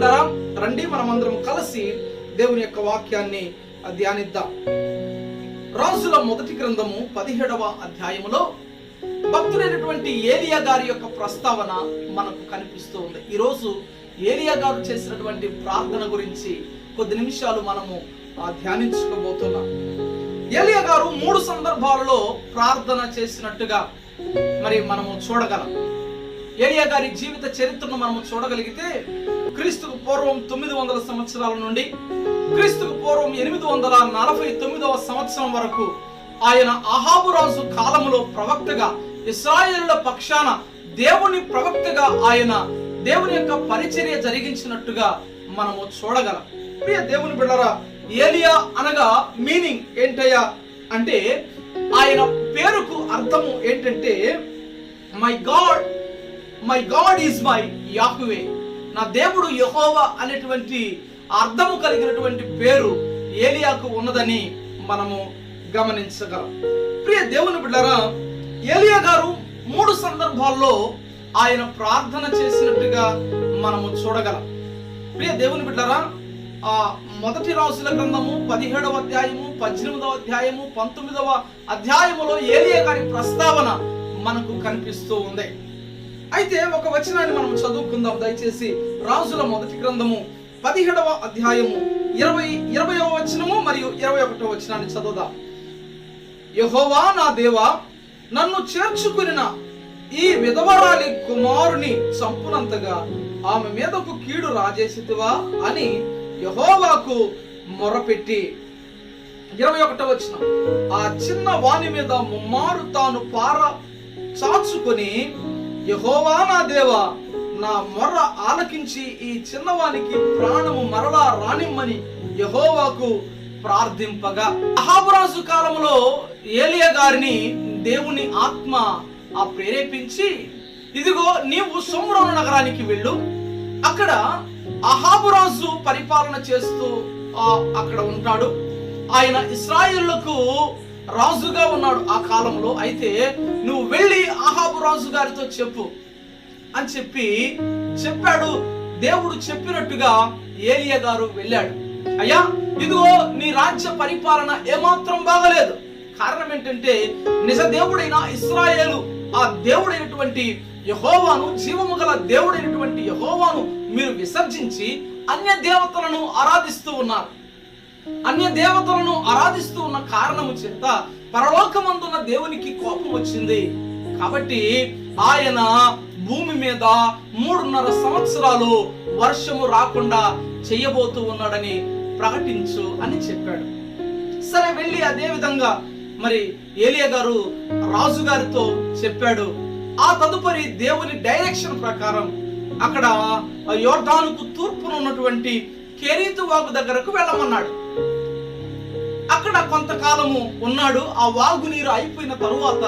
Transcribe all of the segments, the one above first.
బిడ్డారా రండి మనమందరం కలిసి దేవుని యొక్క వాక్యాన్ని ధ్యానిద్దాం. రాజుల మొదటి గ్రంథము పదిహేడవ అధ్యాయములో భక్తుడైనటువంటి ఏలియా గారి యొక్క ప్రస్తావన మనకు కనిపిస్తూ ఉంది ఈరోజు ఏలియా గారు చేసినటువంటి ప్రార్థన గురించి కొద్ది నిమిషాలు మనము ధ్యానించుకోబోతున్నాం. ఏలియా గారు మూడు సందర్భాలలో ప్రార్థన చేసినట్టుగా మరి మనము చూడగలం. ఏలియా గారి జీవిత చరిత్రను మనము చూడగలిగితే క్రీస్తుకు పూర్వం తొమ్మిది వందల సంవత్సరాల నుండి క్రీస్తుకు పూర్వం ఎనిమిది వందల నలభై తొమ్మిదవ సంవత్సరం వరకు ఆయన అహాబురాజు కాలంలో కాలములో ప్రవక్తగా ఇస్రాయేళ్ళ పక్షాన దేవుని ప్రవక్తగా ఆయన దేవుని యొక్క పరిచర్య జరిగించినట్టుగా మనము చూడగలం. ప్రియ దేవుని బిడ్డరా ఏలియా అనగా మీనింగ్ ఏంటయ్యా అంటే ఆయన పేరుకు అర్థము ఏంటంటే my god my god is my Yahweh నా దేవుడు యహోవా అనేటువంటి అర్థము కలిగినటువంటి పేరు ఏలియాకు ఉన్నదని మనము గమనించగలం. ప్రియ దేవుని బిడ్డరా ఏలియా గారు మూడు సందర్భాల్లో ఆయన ప్రార్థన చేసినట్టుగా మనము చూడగలం. ప్రియ దేవుని బిడ్డరా ఆ మొదటి రాసుల గ్రంథము పదిహేడవ అధ్యాయము పద్దెనిమిదవ అధ్యాయము పంతొమ్మిదవ అధ్యాయములో ఏలియా గారి ప్రస్తావన మనకు కనిపిస్తూ ఉంది. అయితే ఒక వచనాన్ని మనం చదువుకుందాం. దయచేసి రాజుల మొదటి గ్రంథము పదిహేడవ అధ్యాయము ఇరవై ఇరవయవ వచనము మరియు ఇరవై ఒకటవ వచనాన్ని చదువుదాం. యహోవా నా దేవా నన్ను చేర్చుకునిన ఈ విధవరాలి కుమారుని చంపునంతగా ఆమె మీదకు కీడు రాజేసితివా అని యహోవాకు మొరపెట్టి. ఇరవై ఒకటో వచ్చిన ఆ చిన్న వాని మీద ముమ్మారు తాను పార చాచుకొని యహోవా నా దేవా నా మొర్ర ఆలకించి ఈ చిన్నవానికి ప్రాణము మరలా రానిమ్మని యహోవాకు ప్రార్థింపగా. మహాపురాసు కాలంలో ఏలియా గారిని దేవుని ఆత్మ ఆ ప్రేరేపించి ఇదిగో నీవు సోమరోను నగరానికి వెళ్ళు. అక్కడ అహాబురాజు పరిపాలన చేస్తూ ఆ, అక్కడ ఉంటాడు. ఆయన ఇస్రాయేళ్ళకు రాజుగా ఉన్నాడు ఆ కాలంలో. అయితే నువ్వు వెళ్ళి అహాబు రాజు గారితో చెప్పు అని చెప్పి చెప్పాడు. దేవుడు చెప్పినట్టుగా ఏలియా గారు వెళ్ళాడు. అయ్యా ఇదిగో నీ రాజ్య పరిపాలన ఏమాత్రం బాగలేదు. కారణం ఏంటంటే నిజ దేవుడైన ఇస్రాయేలు ఆ దేవుడైనటువంటి యహోవాను జీవము గల దేవుడైనటువంటి యహోవాను మీరు విసర్జించి అన్య దేవతలను ఆరాధిస్తూ ఉన్నారు. అన్య దేవతలను ఆరాధిస్తూ ఉన్న కారణము చేత పరలోకమందున్న దేవునికి కోపం వచ్చింది. కాబట్టి ఆయన భూమి మీద మూడున్నర సంవత్సరాలు వర్షము రాకుండా చెయ్యబోతూ ఉన్నాడని ప్రకటించు అని చెప్పాడు. సరే వెళ్ళి అదే విధంగా మరి ఏలియా గారు రాజు గారితో చెప్పాడు. ఆ తదుపరి దేవుని డైరెక్షన్ ప్రకారం అక్కడ యోర్ధానుకు తూర్పున ఉన్నటువంటి కెరీతు వాగు దగ్గరకు వెళ్ళమన్నాడు. అక్కడ కొంతకాలము ఉన్నాడు. ఆ వాగు నీరు అయిపోయిన తరువాత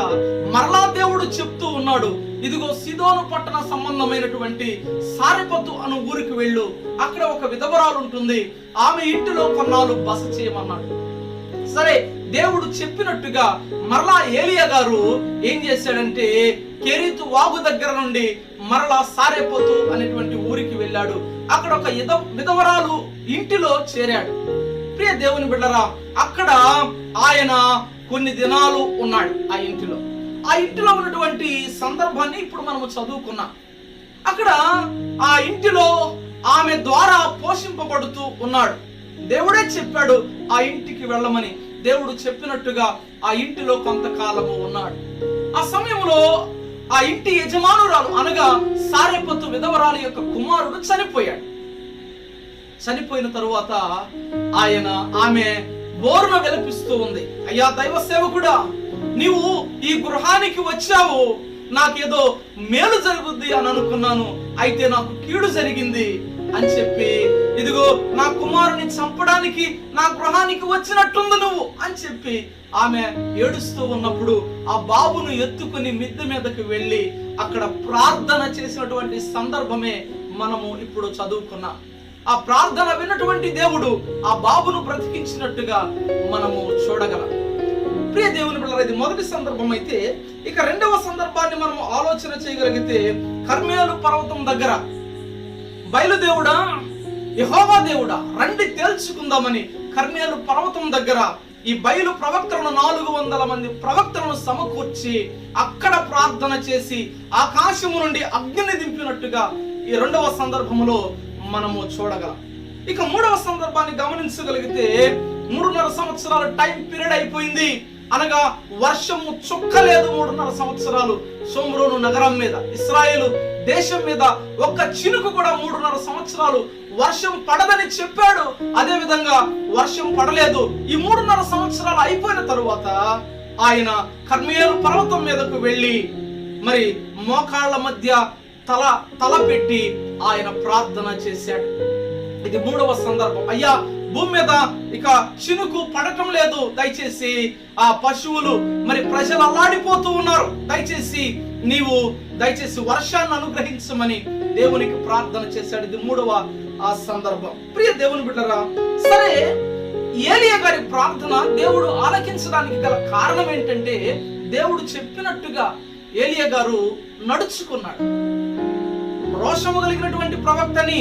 మరలా దేవుడు చెప్తూ ఉన్నాడు ఇదిగో సిదోను పట్టణ సంబంధమైనటువంటి సారెపతు అను ఊరికి వెళ్ళు. అక్కడ ఒక విధవరాలు ఉంటుంది. ఆమె ఇంటిలో కొన్నాళ్ళు బస చేయమన్నాడు. సరే దేవుడు చెప్పినట్టుగా మరలా ఏలియా గారు ఏం చేశాడంటే కెరీతు వాగు దగ్గర నుండి మరలా సారేపోతు అనేటువంటి ఊరికి వెళ్ళాడు. అక్కడ ఒక విధవరాలు ఇంటిలో చేరాడు. ప్రియ దేవుని బిడ్డరా అక్కడ ఆయన కొన్ని దినాలు ఉన్నాడు ఆ ఇంటిలో. ఆ ఇంటిలో ఉన్నటువంటి సందర్భాన్ని ఇప్పుడు మనము చదువుకున్నాం. అక్కడ ఆ ఇంటిలో ఆమె ద్వారా పోషింపబడుతూ ఉన్నాడు. దేవుడే చెప్పాడు ఆ ఇంటికి వెళ్ళమని. దేవుడు చెప్పినట్టుగా ఆ ఇంటిలో కొంతకాలము ఉన్నాడు. ఆ సమయంలో ఆ ఇంటి యజమానురాలు అనగా సారెపత్తు విధవరాలు యొక్క కుమారుడు చనిపోయాడు. చనిపోయిన తరువాత ఆయన ఆమె బోరున విలపిస్తూ ఉంది. అయ్యా దైవ సేవకుడా నీవు ఈ గృహానికి వచ్చావు. నాకేదో మేలు జరుగుద్ది అని అనుకున్నాను. అయితే నాకు కీడు జరిగింది అని చెప్పి ఇదిగో నా కుమారుని చంపడానికి నా గృహానికి వచ్చినట్టుంది నువ్వు అని చెప్పి ఆమె ఏడుస్తూ ఉన్నప్పుడు ఆ బాబును ఎత్తుకుని మిద్దె మీదకి వెళ్ళి అక్కడ ప్రార్థన చేసినటువంటి సందర్భమే మనము ఇప్పుడు చదువుకున్నాం. ఆ ప్రార్థన విన్నటువంటి దేవుడు ఆ బాబును బ్రతికించినట్టుగా మనము చూడగలం. ప్రియ దేవుని పిల్లలు ఇది మొదటి సందర్భం అయితే ఇక రెండవ సందర్భాన్ని మనం ఆలోచన చేయగలిగితే కర్మేలు పర్వతం దగ్గర బయలుదేవుడా యహోవా దేవుడా రండి తేల్చుకుందామని కర్మేలు పర్వతం దగ్గర ఈ బయలు ప్రవక్తలను నాలుగు వందల మంది ప్రవక్తలను సమకూర్చి అక్కడ ప్రార్థన చేసి ఆకాశము నుండి అగ్నిని దింపినట్టుగా ఈ రెండవ సందర్భములో మనము చూడగలం. ఇక మూడవ సందర్భాన్ని గమనించగలిగితే మూడున్నర సంవత్సరాల టైం పీరియడ్ అయిపోయింది. అనగా వర్షము చుక్కలేదు మూడున్నర సంవత్సరాలు. సోమరోను నగరం మీద ఇస్రాయేలు దేశం మీద ఒక్క చినుకు కూడా మూడున్నర సంవత్సరాలు వర్షం పడదని చెప్పాడు. అదే విధంగా వర్షం పడలేదు. ఈ మూడున్నర సంవత్సరాలు అయిపోయిన తరువాత ఆయన కర్మేలు పర్వతం మీదకు వెళ్ళి మరి మోకాళ్ళ మధ్య తల తల పెట్టి ఆయన ప్రార్థన చేశాడు. ఇది మూడవ సందర్భం. అయ్యా భూమి మీద ఇక చినుకు పడటం లేదు. దయచేసి ఆ పశువులు మరి ప్రజలు అల్లాడిపోతూ ఉన్నారు. దయచేసి నీవు దయచేసి వర్షాన్ని అనుగ్రహించమని దేవునికి ప్రార్థన చేశాడు. ఇది మూడవ ఆ సందర్భం. ప్రియ దేవుని బిడ్డరా సరే ఏలియా గారి ప్రార్థన దేవుడు ఆలకించడానికి గల కారణం ఏంటంటే దేవుడు చెప్పినట్టుగా ఏలియా గారు నడుచుకున్నాడు. రోషము కలిగినటువంటి ప్రవక్తని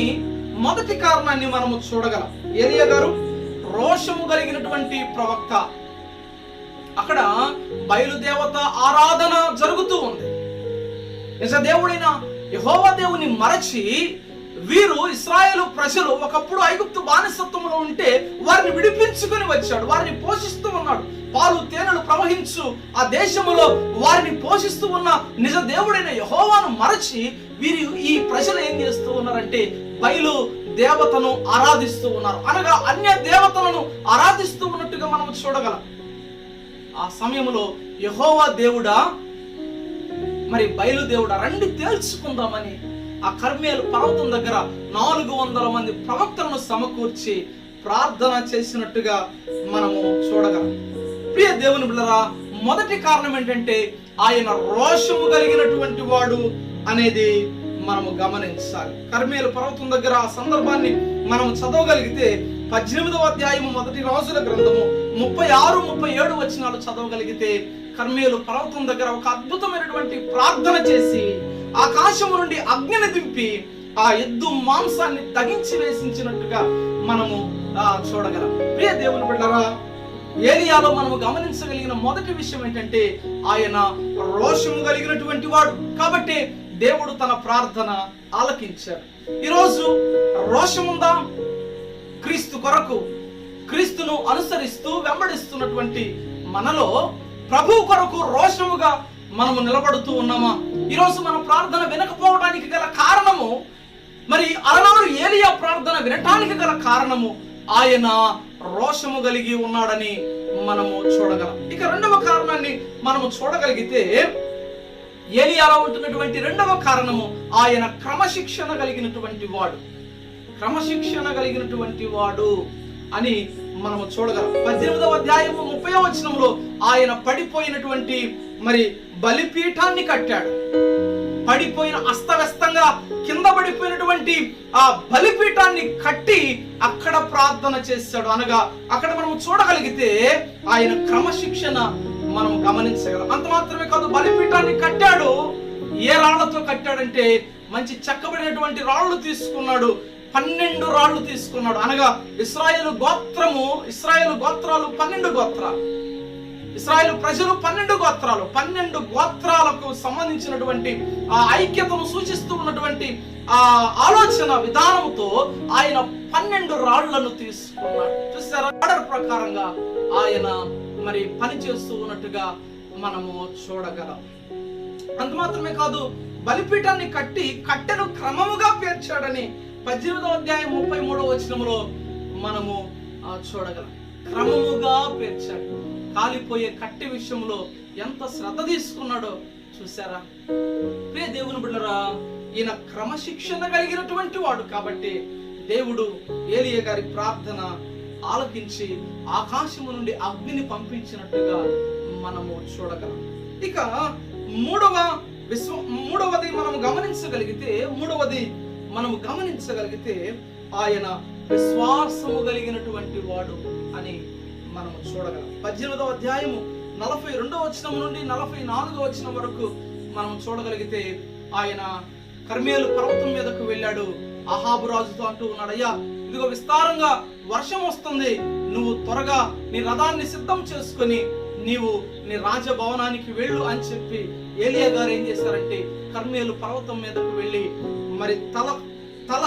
మొదటి కారణాన్ని మనము చూడగలం. ఏలియా గారు రోషము కలిగినటువంటి ప్రవక్త. అక్కడ బయలుదేవత ఆరాధన జరుగుతూ ఉంది. నిజ దేవుడైన యహోవ దేవుని మరచి వీరు ఇస్రాయేలు ప్రజలు ఒకప్పుడు ఐగుప్తు బానిసత్వంలో ఉంటే వారిని విడిపించుకొని వచ్చాడు వారిని పోషిస్తూ ఉన్నాడు. పాలు తేనెలు ప్రవహించు ఆ దేశములో వారిని పోషిస్తూ ఉన్న నిజ దేవుడైన యహోవాను మరచి వీరు ఈ ప్రజలు ఏం చేస్తూ ఉన్నారంటే బయలు దేవతను ఆరాధిస్తూ ఉన్నారు. అనగా అన్య దేవతలను ఆరాధిస్తూ ఉన్నట్టుగా మనం చూడగలం. ఆ సమయంలో యహోవా దేవుడా మరి బయలుదేవుడా రండి తేల్చుకుందామని ఆ కర్మేలు పర్వతం దగ్గర నాలుగు వందల మంది ప్రవక్తలను సమకూర్చి ప్రార్థన చేసినట్టుగా మనము చూడగలం. ప్రియ దేవుని బిళ్ళరా మొదటి కారణం ఏంటంటే ఆయన రోషము కలిగినటువంటి వాడు అనేది మనము గమనించాలి. కర్మేలు పర్వతం దగ్గర ఆ సందర్భాన్ని మనం చదవగలిగితే పద్దెనిమిదవ అధ్యాయము మొదటి రాజుల గ్రంథము ముప్పై ఆరు ముప్పై ఏడు వచనాలు చదవగలిగితే కర్మేలు పర్వతం దగ్గర ఒక అద్భుతమైనటువంటి ప్రార్థన చేసి ఆకాశము నుండి అగ్నిని దింపి ఆ ఎద్దు మాంసాన్ని తగించి వేసించినట్టుగా మనము చూడగలం. ప్రియ దేవుని బిడ్డరా ఏలియాలో మనము గమనించగలిగిన మొదటి విషయం ఏంటంటే ఆయన రోషము కలిగినటువంటి వాడు. కాబట్టి దేవుడు తన ప్రార్థన ఆలకించాడు. ఈరోజు రోషముందా క్రీస్తు కొరకు క్రీస్తును అనుసరిస్తూ వెంబడిస్తున్నటువంటి మనలో ప్రభు కొరకు రోషముగా మనము నిలబడుతూ ఉన్నామా? ఈరోజు మన ప్రార్థన వినకపోవడానికి గల కారణము మరి అలనాడు ఏలియా ప్రార్థన వినటానికి గల కారణము ఆయన రోషము కలిగి ఉన్నాడని మనము చూడగలం. ఇక రెండవ కారణాన్ని మనము చూడగలిగితే ఏలియాలో ఉంటున్నటువంటి రెండవ కారణము ఆయన క్రమశిక్షణ కలిగినటువంటి వాడు. క్రమశిక్షణ కలిగినటువంటి వాడు అని మనము చూడగలం. పద్దెనిమిదవ అధ్యాయము ముప్పై వచనంలో ఆయన పడిపోయినటువంటి మరి బలిపీఠాన్ని కట్టాడు. పడిపోయిన అస్తవ్యస్తంగా కింద పడిపోయినటువంటి ఆ బలిపీఠాన్ని కట్టి అక్కడ ప్రార్థన చేశాడు. అనగా అక్కడ మనం చూడగలిగితే ఆయన క్రమశిక్షణ మనం గమనించగలం. అంత మాత్రమే కాదు బలిపీఠాన్ని కట్టాడు. ఏ రాళ్ళతో కట్టాడంటే మంచి చెక్కబడినటువంటి రాళ్ళు తీసుకున్నాడు. పన్నెండు రాళ్ళు తీసుకున్నాడు. అనగా ఇస్రాయేల్ గోత్రము ఇస్రాయేల్ గోత్రాలు పన్నెండు గోత్రాలు. ఇస్రాయేల్ ప్రజలు పన్నెండు గోత్రాలు. పన్నెండు గోత్రాలకు సంబంధించినటువంటి ఆ ఐక్యతను సూచిస్తూ ఉన్నటువంటి ఆ ఆలోచన విధానంతో ఆయన పన్నెండు రాళ్ళను తీసుకున్నాడు. చూసారా? ఆర్డర్ ప్రకారంగా ఆయన మరి పని చేస్తూ ఉన్నట్టుగా మనము చూడగలం. అంత మాత్రమే కాదు బలిపీఠాన్ని కట్టి కట్టెను క్రమముగా పేర్చాడని పద్దెనిమిదవ అధ్యాయం ముప్పై మూడవ వచనములో మనము చూడగలం. క్రమముగా పేర్చాడు. కాలిపోయే కట్టె విషయంలో ఎంత శ్రద్ధ తీసుకున్నాడో చూసారా ప్రియ దేవుని బిడ్డరా ఈయన క్రమశిక్షణ కలిగినటువంటి వాడు కాబట్టి దేవుడు ఏలియ గారి ప్రార్థన ఆలకించి ఆకాశము నుండి అగ్నిని పంపించినట్టుగా మనము చూడగలం. ఇక మూడవ విశ్వ మూడవది మనం గమనించగలిగితే మూడవది మనము గమనించగలిగితే ఆయన విశ్వాసము కలిగినటువంటి వాడు అని మనము చూడగలం. పద్దెనిమిదవ అధ్యాయము నలభై రెండవ వచనం నుండి నలభై నాలుగవ వచనం వరకు మనం చూడగలిగితే ఆయన కర్మేలు పర్వతం మీదకు వెళ్ళాడు. అహాబు రాజుతో అంటూ ఉన్నాడు అయ్యా ఇదిగో విస్తారంగా వర్షం వస్తుంది నువ్వు త్వరగా నీ రథాన్ని సిద్ధం చేసుకొని నీవు నీ రాజభవనానికి వెళ్ళు అని చెప్పి ఏలియా గారు ఏం చేశారంటే కర్మేలు పర్వతం మీదకు వెళ్ళి మరి తల తల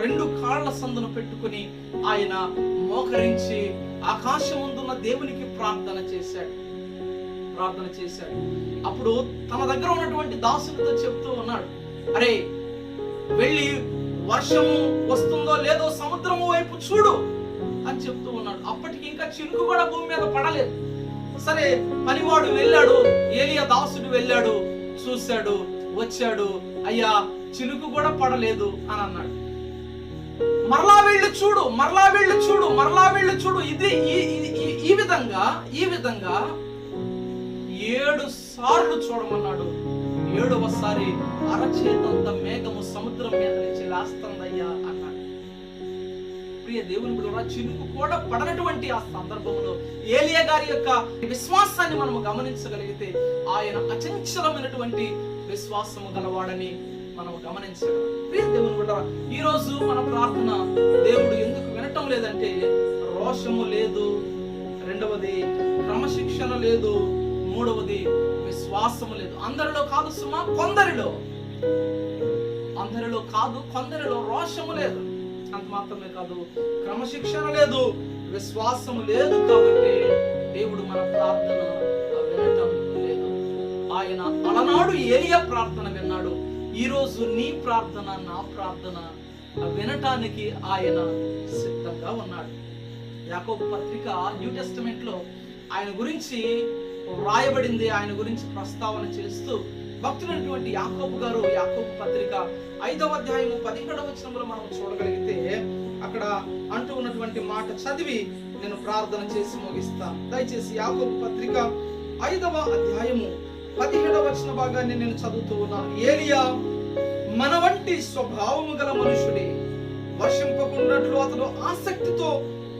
రెండు కాళ్ళ సందును పెట్టుకుని ఆయన మోకరించి ఆకాశముందున్న దేవునికి ప్రార్థన చేశాడు. ప్రార్థన చేశాడు. అప్పుడు తన దగ్గర ఉన్నటువంటి దాసునితో చెప్తూ ఉన్నాడు అరే వెళ్ళి వర్షము వస్తుందో లేదో సముద్రము వైపు చూడు అని చెప్తూ ఉన్నాడు. అప్పటికి ఇంకా చినుకు కూడా భూమి మీద పడలేదు. సరే పనివాడు వెళ్ళాడు ఏలియా దాసుడు వెళ్ళాడు చూశాడు వచ్చాడు. అయ్యా చినుకు కూడా పడలేదు అని అన్నాడు. మరలా వెళ్ళి చూడు మరలా వెళ్ళి చూడు మరలా వెళ్ళి చూడు. ఇది ఈ- ఈ- ఈ విధంగా ఈ విధంగా ఏడు సార్లు చూడమన్నాడు. ఏడవసారి అరచేతంత మేఘము సముద్రం మీద నుంచి లేస్తుందయ్యా అన్నాడు. ప్రియ దేవుని బిడ్డలారా, చినుకు కూడా పడనటువంటి ఆ సందర్భంలో ఏలియా గారి యొక్క విశ్వాసాన్ని మనము గమనించగలిగితే ఆయన అచంచలమైనటువంటి విశ్వాసము గలవాడని మనం గమనించగలం. ప్రియ దేవుని బిడ్డలారా, ఈ రోజు మన ప్రార్థన దేవుడు ఎందుకు వినటం లేదంటే రోషము లేదు రెండవది క్రమశిక్షణ లేదు మూడవది విశ్వాసము లేదు. అందరిలో కాదు సుమా కొందరిలో. అందరిలో కాదు కొందరిలో రోషము లేదు. అంత మాత్రమే కాదు క్రమశిక్షణ లేదు విశ్వాసము లేదు కాబట్టి దేవుడు మన ప్రార్థన వినటం లేదు. ఆయన అలనాడు ఏలియా ప్రార్థన విన్నాడు. ఈ రోజు నీ ప్రార్థన నా ప్రార్థన వినటానికి ఆయన సిద్ధంగా ఉన్నాడు. యాకోబు పత్రిక న్యూ టెస్టమెంట్లో ఆయన గురించి వ్రాయబడింది ఆయన గురించి ప్రస్తావన చేస్తూ భక్తులైనటువంటి యాకోబు గారు యాకోబు పత్రిక ఐదవ అధ్యాయము పదిహేడవ వచనంలో మనం చూడగలిగితే అక్కడ అంటూ ఉన్నటువంటి మాట చదివి నేను ప్రార్థన చేసి ముగిస్తాను. దయచేసి యాకోబు పత్రిక ఐదవ అధ్యాయము పదిహేడవ వచన భాగాన్ని నేను చదువుతూ ఉన్నాను. ఏలియా మన వంటి స్వభావము గల మనుషుడి వర్షింపకున్నట్లు అతను ఆసక్తితో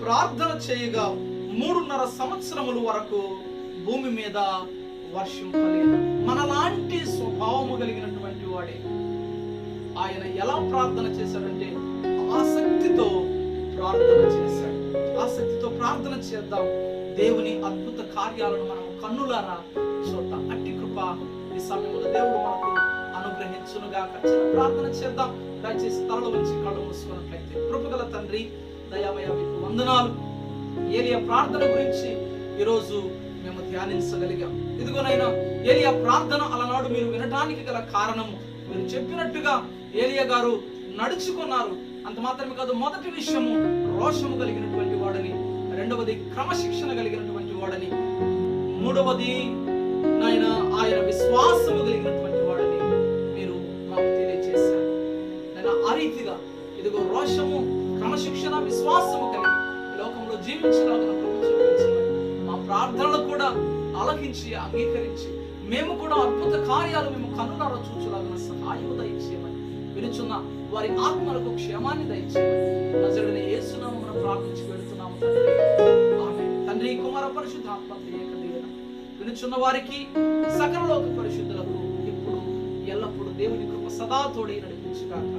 ప్రార్థన చేయగా మూడున్నర సంవత్సరముల వరకు భూమి మీద వర్షింపలేదు మనలాంటి స్వభావము కలిగినటువంటి వాడే. ఆయన ఎలా ప్రార్థన చేశాడంటే ఆసక్తితో ప్రార్థన చేశాడు. ఆసక్తితో ప్రార్థన చేద్దాం. దేవుని అద్భుత కార్యాలను మనం కన్నులారా చూద్దాం. అట్టి కృప ఈ సమయంలో దేవుడు మనకు అనుగ్రహించునుగా చిన్న ప్రార్థన చేద్దాం. దయచేసి తలలో ఉంచి కళ్ళు మూసుకున్నట్లయితే. కృపగల తండ్రి దయామయ మీకు వందనాలు. ఏలియా ప్రార్థన గురించి ఈరోజు మేము ధ్యానించగలిగాం. ఇదిగోనైనా ఏలియా ప్రార్థన అలనాడు మీరు వినటానికి గల కారణము. మీరు చెప్పినట్టుగా ఏలియా గారు నడుచుకున్నారు. అంత మాత్రమే కాదు మొదటి విషయము రోషము కలిగినటువంటి వాడని రెండవది క్రమశిక్షణ కలిగినటువంటి వాడని మూడవది నాయన ఆయన విశ్వాసము కలిగినటువంటి వాడని మీరు మాకు తెలియజేశారు నేను ఆ రీతిగా ఇదిగో రోషము క్రమశిక్షణ విశ్వాసము కలిగి లోకంలో జీవించలాగిన ప్రార్థనలు కూడా ఆలకించి అంగీకరించి మేము కూడా అద్భుత కార్యాలు మేము కన్నులారా చూచులాగిన సహాయం దయచేయమని వినుచున్న వారి ఆత్మలకు క్షేమాన్ని దయచేయమని నజరుడైన యేసునామమున ప్రార్థించి వెళుతున్నాము తండ్రి. తండ్రి కుమార పరిశుద్ధాత్మ త్రియేక వినుచున్న వారికి సకలలోక పరిశుద్ధులకు ఇప్పుడు ఎల్లప్పుడు దేవుని కృప సదా తోడై నడిపించుగాక.